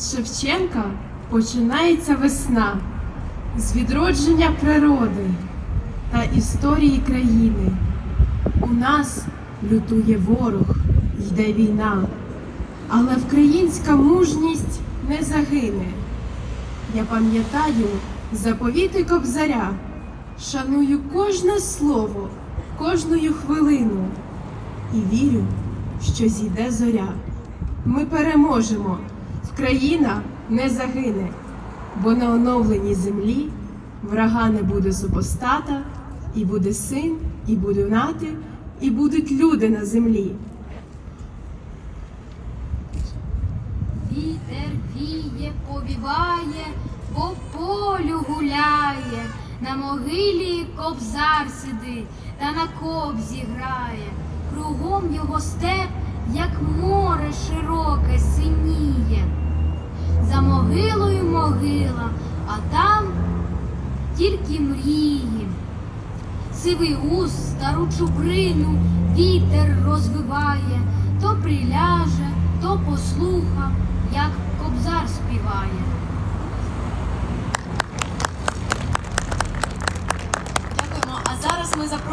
Шевченка починається весна з відродження природи та історії країни. У нас лютує ворог, йде війна, але українська мужність не загине. Я пам'ятаю заповіти кобзаря, шаную кожне слово, кожною хвилину і вірю, що зійде зоря. Ми переможемо, Вкраїна не загине, бо на оновленій землі врага не буде супостата, і буде син, і буде нати, і будуть люди на землі. Вітер віє, повіває, по полю гуляє, на могилі кобзар сидить та на кобзі грає. Кругом його степ, як море широке синіє а там тільки мрії, сивий ус, стару чубрину вітер розвиває, то приляже, то послуха, як кобзар співає. Дякуємо, а зараз ми запрошуємо.